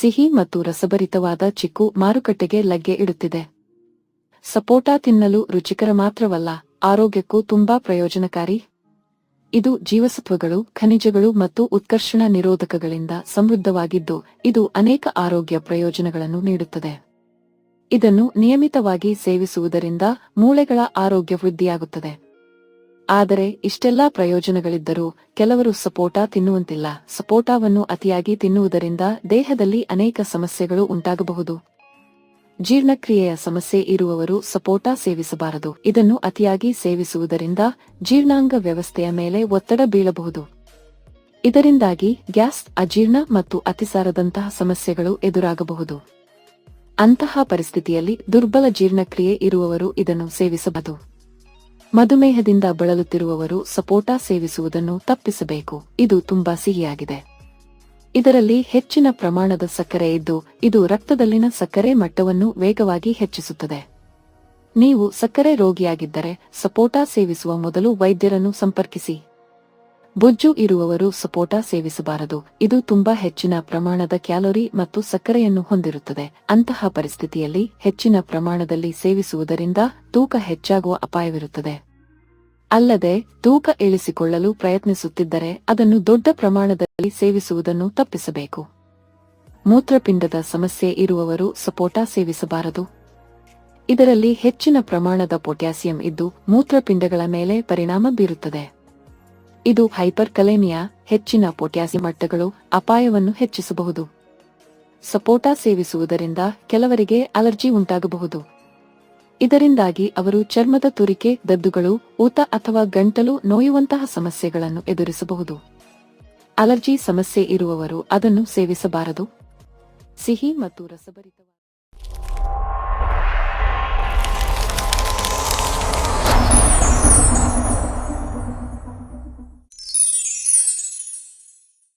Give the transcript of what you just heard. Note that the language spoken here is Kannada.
ಸಿಹಿ ಮತ್ತು ರಸಭರಿತವಾದ ಚಿಕ್ಕು ಮಾರುಕಟ್ಟೆಗೆ ಲಗ್ಗೆ ಇಡುತ್ತಿದೆ. ಸಪೋಟಾ ತಿನ್ನಲು ರುಚಿಕರ ಮಾತ್ರವಲ್ಲ, ಆರೋಗ್ಯಕ್ಕೂ ತುಂಬಾ ಪ್ರಯೋಜನಕಾರಿ. ಇದು ಜೀವಸತ್ವಗಳು, ಖನಿಜಗಳು ಮತ್ತು ಉತ್ಕರ್ಷಣ ನಿರೋಧಕಗಳಿಂದ ಸಮೃದ್ಧವಾಗಿದ್ದು, ಇದು ಅನೇಕ ಆರೋಗ್ಯ ಪ್ರಯೋಜನಗಳನ್ನು ನೀಡುತ್ತದೆ. ಇದನ್ನು ನಿಯಮಿತವಾಗಿ ಸೇವಿಸುವುದರಿಂದ ಮೂಳೆಗಳ ಆರೋಗ್ಯ ವೃದ್ಧಿಯಾಗುತ್ತದೆ. ಆದರೆ ಇಷ್ಟೆಲ್ಲಾ ಪ್ರಯೋಜನಗಳಿದ್ದರೂ ಕೆಲವರು ಸಪೋಟಾ ತಿನ್ನುವಂತಿಲ್ಲ. ಸಪೋಟಾವನ್ನು ಅತಿಯಾಗಿ ತಿನ್ನುವುದರಿಂದ ದೇಹದಲ್ಲಿ ಅನೇಕ ಸಮಸ್ಯೆಗಳು ಉಂಟಾಗಬಹುದು. ಜೀರ್ಣಕ್ರಿಯೆಯ ಸಮಸ್ಯೆ ಇರುವವರು ಸಪೋಟಾ ಸೇವಿಸಬಾರದು. ಇದನ್ನು ಅತಿಯಾಗಿ ಸೇವಿಸುವುದರಿಂದ ಜೀರ್ಣಾಂಗ ವ್ಯವಸ್ಥೆಯ ಮೇಲೆ ಒತ್ತಡ ಬೀಳಬಹುದು. ಇದರಿಂದಾಗಿ ಗ್ಯಾಸ್ ಅಜೀರ್ಣ ಮತ್ತು ಅತಿಸಾರದಂತಹ ಸಮಸ್ಯೆಗಳು ಎದುರಾಗಬಹುದು. ಅಂತಹ ಪರಿಸ್ಥಿತಿಯಲ್ಲಿ ದುರ್ಬಲ ಜೀರ್ಣಕ್ರಿಯೆ ಇರುವವರು ಇದನ್ನು ಸೇವಿಸಬಹುದು ಮಧುಮೇಹದಿಂದ ಬಳಲುತ್ತಿರುವವರು ಸಪೋಟಾ ಸೇವಿಸುವುದನ್ನು ತಪ್ಪಿಸಬೇಕು. ಇದು ತುಂಬಾ ಸಿಹಿಯಾಗಿದೆ. ಇದರಲ್ಲಿ ಹೆಚ್ಚಿನ ಪ್ರಮಾಣದ ಸಕ್ಕರೆ ಇದ್ದು, ಇದು ರಕ್ತದಲ್ಲಿನ ಸಕ್ಕರೆ ಮಟ್ಟವನ್ನು ವೇಗವಾಗಿ ಹೆಚ್ಚಿಸುತ್ತದೆ. ನೀವು ಸಕ್ಕರೆ ರೋಗಿಯಾಗಿದ್ದರೆ ಸಪೋಟಾ ಸೇವಿಸುವ ಮೊದಲು ವೈದ್ಯರನ್ನು ಸಂಪರ್ಕಿಸಿ. ಬೊಜ್ಜು ಇರುವವರು ಸಪೋಟ ಸೇವಿಸಬಾರದು. ಇದು ತುಂಬಾ ಹೆಚ್ಚಿನ ಪ್ರಮಾಣದ ಕ್ಯಾಲೋರಿ ಮತ್ತು ಸಕ್ಕರೆಯನ್ನು ಹೊಂದಿರುತ್ತದೆ. ಅಂತಹ ಪರಿಸ್ಥಿತಿಯಲ್ಲಿ ಹೆಚ್ಚಿನ ಪ್ರಮಾಣದಲ್ಲಿ ಸೇವಿಸುವುದರಿಂದ ತೂಕ ಹೆಚ್ಚಾಗುವ ಅಪಾಯವಿರುತ್ತದೆ. ಅಲ್ಲದೆ, ತೂಕ ಇಳಿಸಿಕೊಳ್ಳಲು ಪ್ರಯತ್ನಿಸುತ್ತಿದ್ದರೆ ಅದನ್ನು ದೊಡ್ಡ ಪ್ರಮಾಣದಲ್ಲಿ ಸೇವಿಸುವುದನ್ನು ತಪ್ಪಿಸಬೇಕು. ಮೂತ್ರಪಿಂಡದ ಸಮಸ್ಯೆ ಇರುವವರು ಸಪೋಟ ಸೇವಿಸಬಾರದು. ಇದರಲ್ಲಿ ಹೆಚ್ಚಿನ ಪ್ರಮಾಣದ ಪೊಟ್ಯಾಸಿಯಂ ಇದ್ದು ಮೂತ್ರಪಿಂಡಗಳ ಮೇಲೆ ಪರಿಣಾಮ ಬೀರುತ್ತದೆ. ಇದು ಹೈಪರ್ ಕಲೇಮಿಯಾ ಹೆಚ್ಚಿನ ಪೊಟ್ಯಾಸಿಯಂ ಮಟ್ಟಗಳು ಅಪಾಯವನ್ನು ಹೆಚ್ಚಿಸಬಹುದು. ಸಪೋಟಾ ಸೇವಿಸುವುದರಿಂದ ಕೆಲವರಿಗೆ ಅಲರ್ಜಿ ಉಂಟಾಗಬಹುದು. ಇದರಿಂದಾಗಿ ಅವರು ಚರ್ಮದ ತುರಿಕೆ, ದದ್ದುಗಳು, ಊತ ಅಥವಾ ಗಂಟಲು ನೋಯುವಂತಹ ಸಮಸ್ಯೆಗಳನ್ನು ಎದುರಿಸಬಹುದು. ಅಲರ್ಜಿ ಸಮಸ್ಯೆ ಇರುವವರು ಅದನ್ನು ಸೇವಿಸಬಾರದು. ಸಿಹಿ ಮತ್ತು ರಸಭರಿತವಾದ